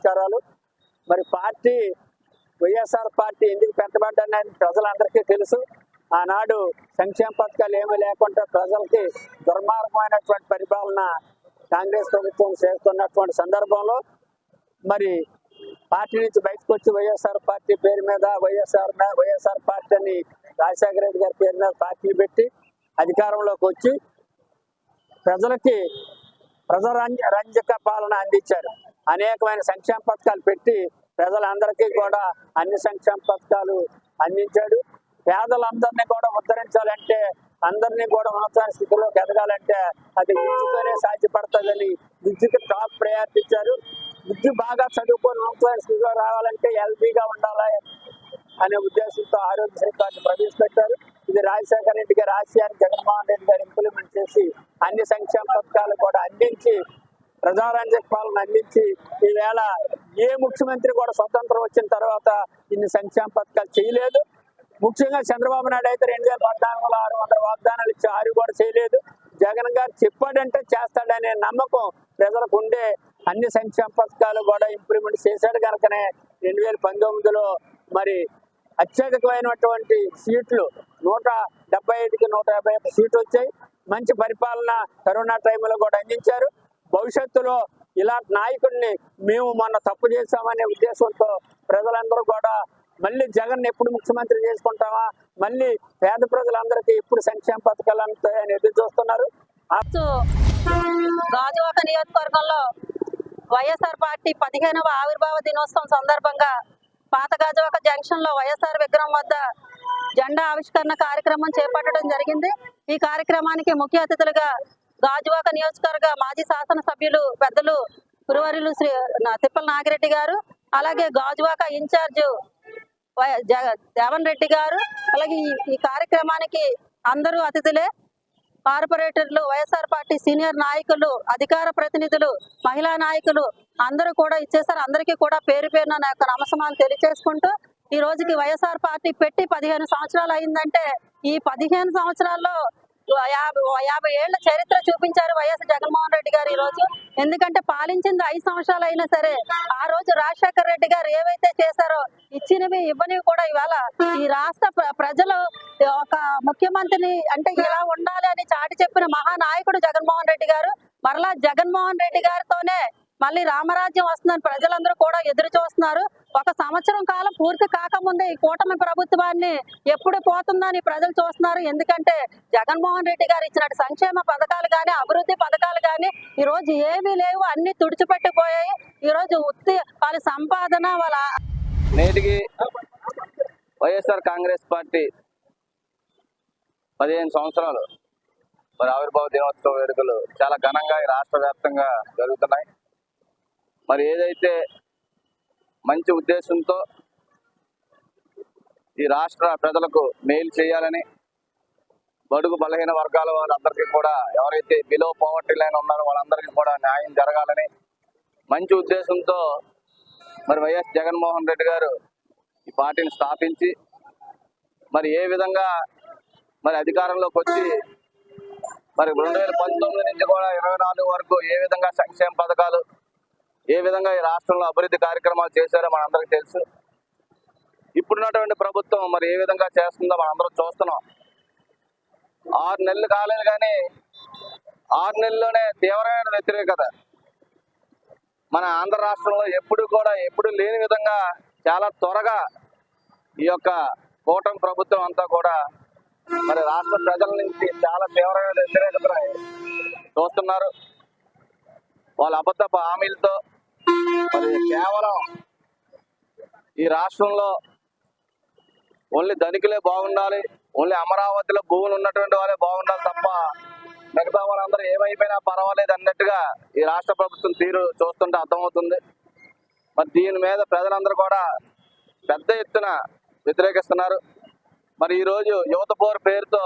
నమస్కారాలు. మరి party YSR party ఎందుకు పెట్టబడ్డని ప్రజలందరికీ తెలుసు. ఆనాడు సంక్షేమ పథకాలు ఏమీ లేకుండా ప్రజలకి దుర్మార్గమైనటువంటి పరిపాలన కాంగ్రెస్ ప్రభుత్వం చేస్తున్నటువంటి సందర్భంలో మరి పార్టీ నుంచి బయటకు వచ్చి వైఎస్ఆర్ పార్టీ పేరు మీద వైఎస్ఆర్ వైఎస్ఆర్ పార్టీ అని రాజశేఖర రెడ్డి గారి పేరు మీద పార్టీని పెట్టి అధికారంలోకి వచ్చి ప్రజలకి ప్రజరంజ రంజక పాలన అందించారు. అనేకమైన సంక్షేమ పథకాలు పెట్టి ప్రజలందరికీ కూడా అన్ని సంక్షేమ పథకాలు అందించాడు. పేదలందరినీ కూడా ఉద్ధరించాలంటే అందరినీ కూడా ఉన్నతమైన స్థితిలోకి ఎదగాలంటే అది విద్యతోనే సాధ్యపడుతుందని విద్యకి టాప్ ప్రయారిటీ ఇచ్చారు. విద్య బాగా చదువుకొని ఉన్నతమైన స్థితిలో రావాలంటే ఎల్బీగా ఉండాలి అనే ఉద్దేశంతో ఆరోగ్యశ్రీ కార్డు ప్రవేశపెట్టారు. ఇది రాజశేఖర రెడ్డి గారి ఆశయాన్ని జగన్మోహన్ రెడ్డి గారు ఇంప్లిమెంట్ చేసి అన్ని సంక్షేమ పథకాలు కూడా అందించి ప్రజారంజక పాలన అందించి ఈవేళ ఏ ముఖ్యమంత్రి కూడా స్వతంత్రం వచ్చిన తర్వాత ఇన్ని సంక్షేమ పథకాలు చేయలేదు. ముఖ్యంగా చంద్రబాబు నాయుడు అయితే రెండు వేల పద్నాలుగులో ఆరు వందల వాగ్దానాలు ఇచ్చి ఆరు కూడా చేయలేదు. జగన్ గారు చెప్పాడంటే చేస్తాడనే నమ్మకం ప్రజలకు ఉండే అన్ని సంక్షేమ పథకాలు కూడా ఇంప్లిమెంట్ చేశాడు కనుకనే రెండు వేల పంతొమ్మిదిలో మరి అత్యధికమైనటువంటి సీట్లు నూట డెబ్బై ఐదుకి నూట యాభై ఒక్క సీట్లు వచ్చాయి మంచి పరిపాలన కరోనా టైంలో కూడా అందించారు. భవిష్యత్తులో ఇలాంటి నాయకుడిని మేము మొన్న తప్పు చేశామనే ఉద్దేశంతో ప్రజలందరూ కూడా మళ్ళీ జగన్ ఎప్పుడు ముఖ్యమంత్రి చేసుకుంటామా? మళ్ళీ పేద ప్రజలందరికీ ఎప్పుడు సంక్షేమ పథకాలు అందుతాయని ఎదురు చూస్తున్నారు. ఆ- గాజువాక నియోజకవర్గంలో వైఎస్ఆర్ పార్టీ పదిహేనవ ఆవిర్భావ దినోత్సవం సందర్భంగా పాత గాజువాక జంక్షన్లో వైఎస్ఆర్ విగ్రహం వద్ద జెండా ఆవిష్కరణ కార్యక్రమం చేపట్టడం జరిగింది. ఈ కార్యక్రమానికి ముఖ్య అతిథులుగా గాజువాక నియోజకవర్గ మాజీ శాసనసభ్యులు పెద్దలు గురువరులు శ్రీ నా- తిప్పల నాగిరెడ్డి గారు అలాగే గాజువాక ఇన్ఛార్జ్ వై- దేవన్ రెడ్డి గారు అలాగే ఈ కార్యక్రమానికి అందరూ అతిథులే. కార్పొరేటర్లు వైఎస్ఆర్ పార్టీ సీనియర్ నాయకులు అధికార ప్రతినిధులు మహిళా నాయకులు అందరూ కూడా ఇచ్చేసారు అందరికీ కూడా పేరు పేరున నా యొక్క నమస్కారాలు తెలియజేసుకుంటూ ఈ రోజుకి వైఎస్ఆర్ పార్టీ పెట్టి పదిహేను సంవత్సరాలు అయిందంటే ఈ పదిహేను సంవత్సరాల్లో యాభై యాభై ఏళ్ళ చరిత్ర చూపించారు వైఎస్ జగన్మోహన్ రెడ్డి గారు ఈ రోజు ఎందుకంటే పాలించింది ఐదు సంవత్సరాలు అయినా సరే ఆ రోజు రాజశేఖర రెడ్డి గారు ఏవైతే చేశారో ఇచ్చినవి ఇవ్వనివి కూడా ఇవాళ ఈ రాష్ట్ర ప్ర- ప్రజలు ఒక ముఖ్యమంత్రిని అంటే ఇలా ఉండాలి అని చాటి చెప్పిన మహానాయకుడు జగన్మోహన్ రెడ్డి గారు మరలా జగన్మోహన్ రెడ్డి గారితోనే మళ్ళీ రామరాజ్యం వస్తుందని ప్రజలందరూ కూడా ఎదురు చూస్తున్నారు. ఒక సంవత్సరం కాలం పూర్తి కాకముందే ఈ కూటమి ప్రభుత్వాన్ని ఎప్పుడు పోతుందని ప్రజలు చూస్తున్నారు. ఎందుకంటే జగన్మోహన్ రెడ్డి గారు ఇచ్చిన సంక్షేమ పథకాలు కానీ అభివృద్ధి పథకాలు కానీ ఈరోజు ఏమీ లేవు. అన్ని తుడిచిపెట్టిపోయాయి. ఈ రోజు ఉత్తి వాళ్ళ సంపాదన వాళ్ళ నేటికి వైఎస్ఆర్ కాంగ్రెస్ పార్టీ పదిహేను సంవత్సరాలు మరి ఆవిర్భావ దినోత్సవ వేడుకలు చాలా ఘనంగా రాష్ట్ర వ్యాప్తంగా జరుగుతున్నాయి. మరి ఏదైతే మంచి ఉద్దేశంతో ఈ రాష్ట్ర ప్రజలకు మేలు చేయాలని బడుగు బలహీన వర్గాల వాళ్ళందరికీ కూడా ఎవరైతే బిలో పవర్టీ లైన్ ఉన్నారో వాళ్ళందరికీ కూడా న్యాయం జరగాలని మంచి ఉద్దేశంతో మరి వైఎస్ జగన్మోహన్ రెడ్డి గారు ఈ పార్టీని స్థాపించి మరి ఏ విధంగా మరి అధికారంలోకి వచ్చి మరి రెండు వేల పంతొమ్మిది నుంచి కూడా ఇరవై నాలుగు వరకు ఏ విధంగా సంక్షేమ పథకాలు ఏ విధంగా ఈ రాష్ట్రంలో అభివృద్ధి కార్యక్రమాలు చేశారో మనందరికీ తెలుసు. ఇప్పుడున్నటువంటి ప్రభుత్వం మరి ఏ విధంగా చేస్తుందో మనందరం చూస్తున్నాం. ఆరు నెలలు కాలేదు కానీ ఆరు నెలల్లోనే తీవ్రమైన వ్యతిరేకత. మన ఆంధ్ర రాష్ట్రంలో ఎప్పుడు కూడా ఎప్పుడు లేని విధంగా చాలా త్వరగా ఈ యొక్క కూటమి ప్రభుత్వం అంతా కూడా మరి రాష్ట్ర ప్రజల నుంచి చాలా తీవ్రమైన వ్యతిరేకత చూస్తున్నారు. వాళ్ళ అబద్ధపు హామీలతో మరి కేవలం ఈ రాష్ట్రంలో ఓన్లీ ధనికులే బాగుండాలి ఓన్లీ అమరావతిలో భూములు ఉన్నటువంటి వాళ్ళే బాగుండాలి తప్ప మిగతా వాళ్ళందరూ ఏమైపోయినా పర్వాలేదు అన్నట్టుగా ఈ రాష్ట్ర ప్రభుత్వం తీరు చూస్తుంటే అర్థమవుతుంది. మరి దీని మీద ప్రజలందరూ కూడా పెద్ద ఎత్తున వ్యతిరేకిస్తున్నారు. మరి ఈ రోజు యువత పోరు పేరుతో